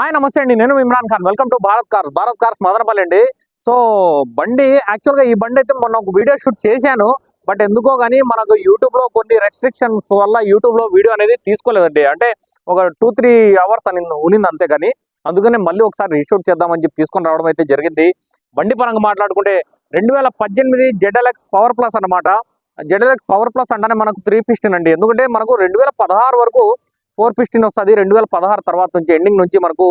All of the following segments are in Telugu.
హాయ్ నమస్తే అండి. నేను Imran Khan. Welcome to Bharat cars. Bharat cars Madanapalle అండి. సో బండి యాక్చువల్గా ఈ బండి అయితే మొన్న ఒక వీడియో షూట్ చేశాను. బట్ ఎందుకో కానీ మనకు యూట్యూబ్లో కొన్ని రెస్ట్రిక్షన్స్ వల్ల యూట్యూబ్లో వీడియో అనేది తీసుకోలేదండి. అంటే ఒక టూ త్రీ అవర్స్ అని ఉనింది అంతే కానీ అందుకనే మళ్ళీ ఒకసారి రీషూట్ చేద్దామని చెప్పి తీసుకొని రావడం అయితే జరిగింది. బండి పరంగా మాట్లాడుకుంటే రెండు వేల పద్దెనిమిది జెడ్ఎల్ఎక్స్ పవర్ ప్లస్ అనమాట జెడ్ఎల్ఎక్స్ పవర్ ప్లస్ అంటేనే మనకు త్రీ ఫిఫ్టీన్ అండి. ఎందుకంటే మనకు రెండు వేల పదహారు వరకు ఫోర్ పిస్టిన్ వస్తుంది. రెండు వేల పదహారు తర్వాత నుంచి ఎండింగ్ నుంచి మనకు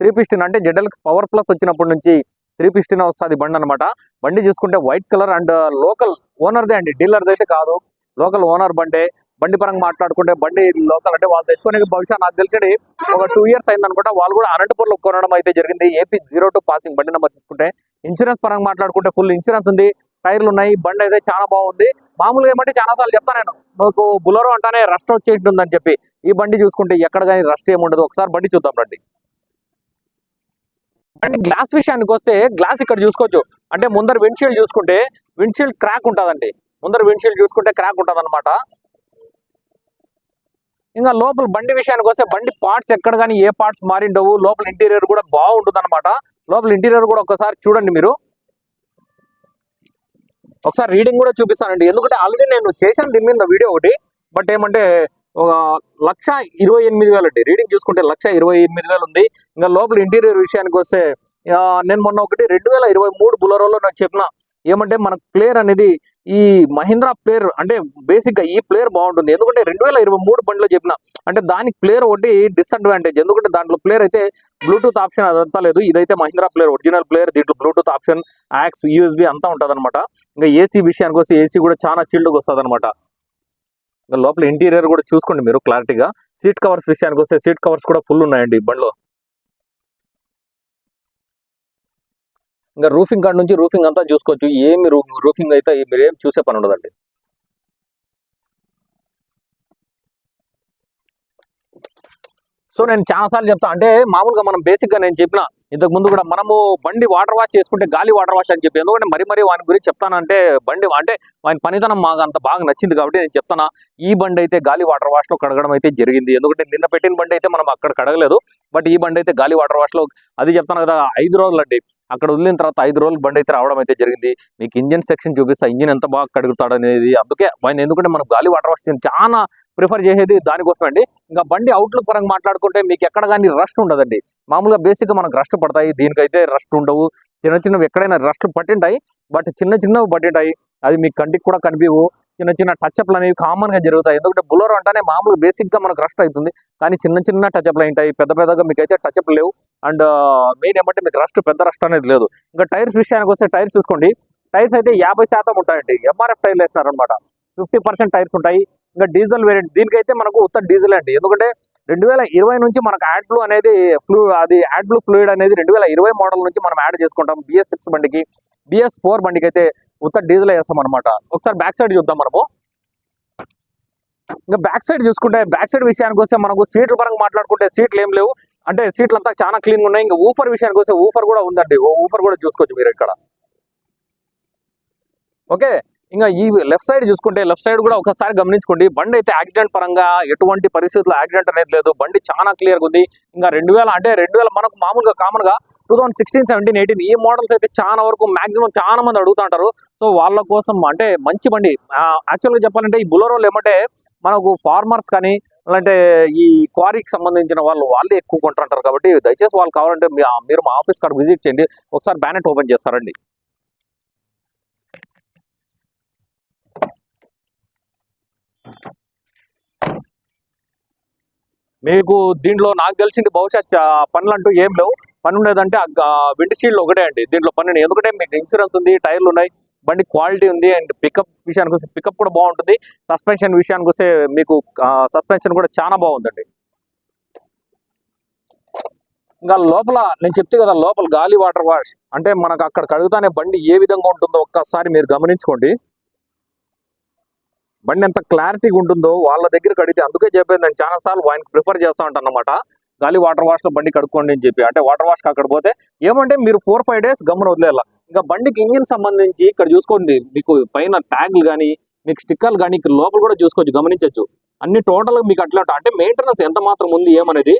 త్రీ పిస్టిన్ అంటే జెడ్ఎల్ఎక్స్ పవర్ ప్లస్ వచ్చినప్పటి నుంచి త్రీ పిస్టిన్ వస్తుంది బండి అనమాట బండి చూసుకుంటే వైట్ కలర్ అండ్ లోకల్ ఓనర్దే అండి. డీలర్ది అయితే కాదు. లోకల్ ఓనర్ బండే. బండి పరంగా మాట్లాడుకుంటే బండి లోకల్ అంటే వాళ్ళు తెచ్చుకునే బహుశా నాకు తెలిసి ఒక టూ ఇయర్స్ అయింది అనుకుంటా వాళ్ళు కూడా అనంతపూర్లో కొనడం అయితే జరిగింది. ఏపీ జీరో టూ పాసింగ్ బండి నెంబర్ తీసుకుంటే. ఇన్సూరెన్స్ పరంగా మాట్లాడుకుంటే ఫుల్ ఇన్సూరెన్స్ ఉంది. టైర్లు ఉన్నాయి బండి అయితే చాలా బాగుంది. మామూలుగా ఏమంటే చాలా సార్లు చెప్తాను నేను నాకు బులరో అంటానే రస్ట్ వచ్చేటుందని చెప్పి ఈ బండి చూసుకుంటే ఎక్కడ కానీ రస్ట్ ఏముండదు ఒకసారి బండి చూద్దాం రండి. బండి గ్లాస్ విషయానికి వస్తే గ్లాస్ ఇక్కడ చూసుకోవచ్చు. అంటే ముందర విండ్షీల్డ్ చూసుకుంటే విండ్షీల్డ్ క్రాక్ ఉంటుందండి. ముందర విండ్షీల్డ్ చూసుకుంటే క్రాక్ ఉంటుంది అనమాట ఇంకా లోపల బండి విషయానికి వస్తే బండి పార్ట్స్ ఎక్కడ కానీ ఏ పార్ట్స్ మారిండవు. లోపల ఇంటీరియర్ కూడా బాగుంటుంది అనమాట లోపల ఇంటీరియర్ కూడా ఒకసారి చూడండి మీరు. ఒకసారి రీడింగ్ కూడా చూపిస్తానండి. ఎందుకంటే ఆల్రెడీ నేను చేశాను దీని మీద వీడియో ఒకటి బట్ ఏమంటే ఒక లక్ష ఇరవై ఎనిమిది వేలు అండి. రీడింగ్ చూసుకుంటే లక్ష ఇరవై ఎనిమిది వేలు ఉంది. ఇంకా లోపల ఇంటీరియర్ విషయానికి వస్తే నేను మొన్న ఒకటి రెండు వేల ఇరవై మూడు బులరోలో నాకు చెప్పిన ఏమంటే మన ప్లేయర్ అనేది ఈ మహీంద్రా ప్లేయర్ అంటే బేసిక్గా ఈ ప్లేయర్ బాగుంటుంది. ఎందుకంటే రెండు వేల ఇరవై మూడు బండిలో చెప్పిన అంటే దానికి ప్లేయర్ ఒకటి డిసడ్వాంటేజ్ ఎందుకంటే దాంట్లో ప్లేయర్ అయితే బ్లూటూత్ ఆప్షన్ అదంతా లేదు. ఇదైతే మహీంద్రా ప్లేయర్ ఒరిజినల్ ప్లేయర్ దీంట్లో బ్లూటూత్ ఆప్షన్ యాక్స్ యూఎస్బి అంతా ఉంటుంది అనమాట ఇంకా ఏసీ విషయానికి వస్తే ఏసీ కూడా చాలా చిల్డ్గా వస్తుంది అనమాట ఇంకా లోపల ఇంటీరియర్ కూడా చూసుకోండి మీరు క్లారిటీగా సీట్ కవర్స్ విషయానికి వస్తే సీట్ కవర్స్ కూడా ఫుల్ ఉన్నాయండి ఈ బండిలో. ఇంకా రూఫింగ్ కాడ నుంచి రూఫింగ్ అంతా చూసుకోవచ్చు. ఏమి రూఫింగ్ అయితే మీరు ఏం చూసే పని ఉండదండి. సో నేను చాలా సార్లు చెప్తా అంటే మామూలుగా మనం బేసిక్గా నేను చెప్పిన ఇంతకు ముందు కూడా మనము బండి వాటర్ వాష్ చేసుకుంటే గాలి వాటర్ వాష్ అని చెప్పి ఎందుకంటే మరి మరి వాని గురించి చెప్తానంటే బండి అంటే ఆయన పనితనం మాకు అంత బాగా నచ్చింది కాబట్టి నేను చెప్తానా ఈ బండి అయితే గాలి వాటర్ వాష్లో కడగడం అయితే జరిగింది. ఎందుకంటే నిన్న పెట్టిన బండి అయితే మనం అక్కడ కడగలేదు బట్ ఈ బండి అయితే గాలి వాటర్ వాష్లో అది చెప్తాను కదా ఐదు రోజులు అండి. అక్కడ వదిలిన తర్వాత ఐదు రోజులు బండి అయితే రావడం అయితే జరిగింది. మీకు ఇంజిన్ సెక్షన్ చూపిస్తా ఇంజిన్ ఎంత బాగా కడుగుతాడు అనేది. అందుకే ఆయన ఎందుకంటే మనం గాలి వాటర్ వాష్ చాలా ప్రిఫర్ చేసేది దానికోసం అండి. ఇంకా బండి అవుట్లుక్ పరంగా మాట్లాడుకుంటే మీకు ఎక్కడ కానీ రష్ ఉండదండి. మామూలుగా బేసిక్గా మనకు రష్ పడతాయి. దీనికైతే రస్ట్ ఉండవు. చిన్న చిన్నవి ఎక్కడైనా రస్ట్ పట్టింటాయి. బట్ చిన్న చిన్నవి పట్టింటాయి. అది మీ కంటికి కూడా కనిపించవు చిన్న చిన్న టచ్అప్లు అనేవి కామన్గా జరుగుతాయి. ఎందుకంటే బులర్ అంటేనే మామూలు బేసిక్గా మనకు రస్ట్ అవుతుంది. కానీ చిన్న చిన్న టచ్అప్లు ఉంటాయి. పెద్ద పెద్దగా మీకు అయితే టచ్అప్ లేవు అండ్ మెయిన్ uh, ఏమంటే మీకు రస్ట్ పెద్ద రస్ట్ అనేది లేదు. ఇంకా టైర్స్ విషయానికి వస్తే టైర్స్ చూసుకోండి. టైర్స్ అయితే యాభై శాతం ఉంటాయండి. ఎంఆర్ఎఫ్ టైర్లు వేస్తున్నారు అనమాట ఫిఫ్టీ పర్సెంట్ టైర్స్ ఉంటాయి. ఇంకా డీజిల్ వేరియంట్ దీనికైతే మనకు ఉత్త డీజిల్ అండి. ఎందుకంటే రెండు వేల ఇరవై నుంచి మనకు యాడ్ బ్లూ అనేది ఫ్లూ అది యాడ్ బ్లూ ఫ్లూయిడ్ అనేది రెండు వేల ఇరవై మోడల్ నుంచి మనం యాడ్ చేసుకుంటాం. బిఎస్ సిక్స్ బండికి బిఎస్ ఫోర్ బండికి అయితే ఉత్త డీజిల్ వేస్తాం అనమాట ఒకసారి బ్యాక్ సైడ్ చూద్దాం మనము. ఇంకా బ్యాక్ సైడ్ చూసుకుంటే బ్యాక్ సైడ్ విషయానికి వస్తే మనకు సీట్ల పరంగా మాట్లాడుకుంటే సీట్లు ఏం లేవు. అంటే సీట్లు అంతా చాలా క్లీన్గా ఉన్నాయి. ఇంకా ఊఫర్ విషయానికి వస్తే ఊఫర్ కూడా ఉందండి. ఓ ఊఫర్ కూడా చూసుకోవచ్చు మీరు ఇక్కడ. ఓకే? ఇంకా ఈ లెఫ్ట్ సైడ్ చూసుకుంటే లెఫ్ట్ సైడ్ కూడా ఒకసారి గమనించుకోండి. బండి అయితే యాక్సిడెంట్ పరంగా ఎటువంటి పరిస్థితుల్లో యాక్సిడెంట్ అనేది లేదు. బండి చాలా క్లియర్గా ఉంది. ఇంకా రెండు వేల అంటే రెండు వేల మనకు మామూలుగా కామన్గా two thousand sixteen seventeen eighteen ఈ మోడల్స్ అయితే చాలా వరకు మాక్సిమం చాలా మంది అడుగుతుంటారు సో వాళ్ళ కోసం అంటే మంచి బండి. యాక్చువల్గా చెప్పాలంటే ఈ బులరోలు ఏమంటే మనకు ఫార్మర్స్ కానీ అలాంటి ఈ క్వారీకి సంబంధించిన వాళ్ళు వాళ్ళే ఎక్కువ కొంటుంటారు కాబట్టి దయచేసి వాళ్ళు కావాలంటే మీరు మా ఆఫీస్ కాడ విజిట్ చేయండి. ఒకసారి బ్యానెట్ ఓపెన్ చేస్తారండి. మీకు దీంట్లో నాకు తెలిసింది బహుశా పనులు అంటూ ఏం లేవు. పని ఉండేదంటే విండ్ షీల్డ్ ఒకటే అండి. దీంట్లో పని ఎందుకంటే మీకు ఇన్సూరెన్స్ ఉంది టైర్లు ఉన్నాయి బండి క్వాలిటీ ఉంది అండ్ పికప్ విషయానికి వస్తే పికప్ కూడా బాగుంటుంది. సస్పెన్షన్ విషయానికి వస్తే మీకు సస్పెన్షన్ కూడా చాలా బాగుందండి. ఇంకా లోపల నేను చెప్తే కదా లోపల గాలి వాటర్ వాష్ అంటే మనకు అక్కడ కడుగుతానే బండి ఏ విధంగా ఉంటుందో ఒక్కసారి మీరు గమనించుకోండి. బండి ఎంత క్లారిటీగా ఉంటుందో వాళ్ళ దగ్గర అడిగితే అందుకే చెప్పేది నేను చాలా సార్లు ఆయనకు ప్రిఫర్ చేస్తా ఉంటాను అనమాట గాలి వాటర్ వాష్లో బండి కడుక్కోండి అని చెప్పి. అంటే వాటర్ వాష్ అక్కడ పోతే ఏమంటే మీరు ఫోర్ ఫైవ్ డేస్ గమ్మున వదిలేయాల. ఇంకా బండికి ఇంజిన్ సంబంధించి ఇక్కడ చూసుకోండి మీకు పైన ట్యాగ్లు కానీ మీకు స్టిక్కర్లు కానీ ఇక్కడ లోపల కూడా చూసుకోవచ్చు గమనించవచ్చు అన్ని టోటల్ మీకు అట్లా అంటే మెయింటెనెన్స్ ఎంత మాత్రం ఉంది ఏమనేది?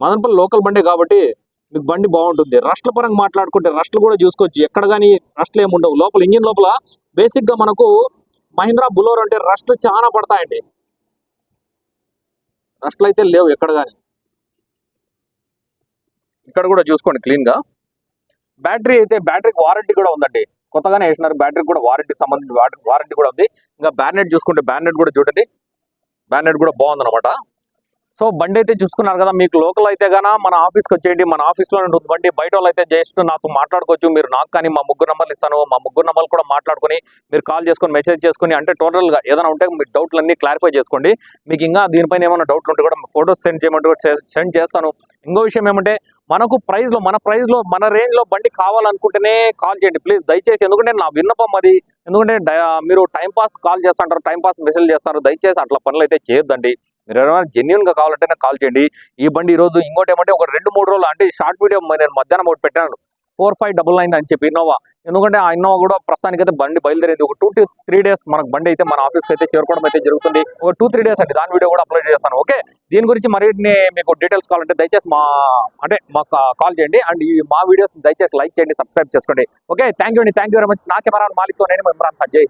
మదనపల్లి లోకల్ బండి కాబట్టి మీకు బండి బాగుంటుంది. రస్ట్ల పరంగా మాట్లాడుకుంటే రస్ట్లు కూడా చూసుకోవచ్చు. ఎక్కడ కానీ రస్ట్లు ఏమి ఉండవు. లోపల ఇంజిన్ లోపల బేసిక్గా మనకు మహీంద్రా బులోర్ అంటే రష్లు చాలా పడతాయండి. రష్లు అయితే లేవు ఎక్కడ కానీ ఇక్కడ కూడా చూసుకోండి క్లీన్గా బ్యాటరీ అయితే బ్యాటరీకి వారంటీ కూడా ఉందండి. కొత్తగానే వేసినారు. బ్యాటరీకి కూడా వారంటీకి సంబంధించిన వారంటీ కూడా ఉంది. ఇంకా బ్యానెట్ చూసుకుంటే బ్యానెట్ కూడా చూడండి. బ్యానెట్ కూడా బాగుందన్నమాట. సో బండి అయితే చూసుకున్నారు కదా మీకు లోకల్ అయితే గానా మన ఆఫీస్కి వచ్చేయండి మన ఆఫీస్లో ఉంటుంది బండి బయట వాళ్ళు అయితే జస్ట్ నాతో మాట్లాడుకోవచ్చు మీరు నాకు కానీ మా ముగ్గురు నెంబర్లు ఇస్తాను మా ముగ్గురు నెంబర్లు కూడా మాట్లాడుకొని మీరు కాల్ చేసుకొని మెసేజ్ చేసుకుని అంటే టోటల్గా ఏదైనా ఉంటే మీ డౌట్లన్నీ క్లారిఫై చేసుకోండి. మీకు ఇంకా దీనిపైన ఏమైనా డౌట్లు ఉంటే కూడా ఫోటోస్ సెండ్ చేయమంటే సెండ్ చేస్తాను. ఇంకో విషయం ఏమంటే మనకు ప్రైజ్లో మన ప్రైజ్లో మన రేంజ్లో బండి కావాలనుకుంటేనే కాల్ చేయండి. ప్లీజ్ దయచేసి ఎందుకంటే నా విన్నపం అది. ఎందుకంటే మీరు టైం పాస్ కాల్ చేస్తుంటారు టైం పాస్ మెసేజ్ చేస్తారు. దయచేసి అట్లా పనులు అయితే చేయొద్దండి. మీరు ఏమైనా జెన్యున్గా కావాలంటే కాల్ చేయండి. ఈ బండి ఈ రోజు ఇంకోటి ఏమంటే ఒక రెండు మూడు రోజులు అంటే షార్ట్ వీడియో నేను మధ్యాహ్నం ఒకటి పెట్టాను. ఫోర్ ఫైవ్ డబుల్ నైన్ అని చెప్పి ఇన్నోవా. ఎందుకంటే ఆ ఇన్నోవా కూడా ప్రస్తుతానికి అయితే బండి బయలుదేరింది. ఒక టూ టు త్రీ డేస్ మనకు బండి అయితే మన ఆఫీస్కి అయితే చేరుకోవడం అయితే జరుగుతుంది. ఒక టూ త్రీ డేస్ అండి. దాని వీడియో కూడా అప్లోడ్ చేస్తాను. ఓకే? దీని గురించి మరిన్ని మీకు డీటెయిల్స్ కావాలంటే దయచేసి మా అంటే మాకు కాల్ చేయండి. అండ్ ఈ మా వీడియోస్ దయచేసి లైక్ చేయండి సబ్స్క్రైబ్ చేసుకోండి. ఓకే? థ్యాంక్ యూ అండి. థ్యాంక్ యూ వెరీ మచ్ నా కెమెరా మాలిక్తో నేను ఇమ్రాన్ ఖాన్ జై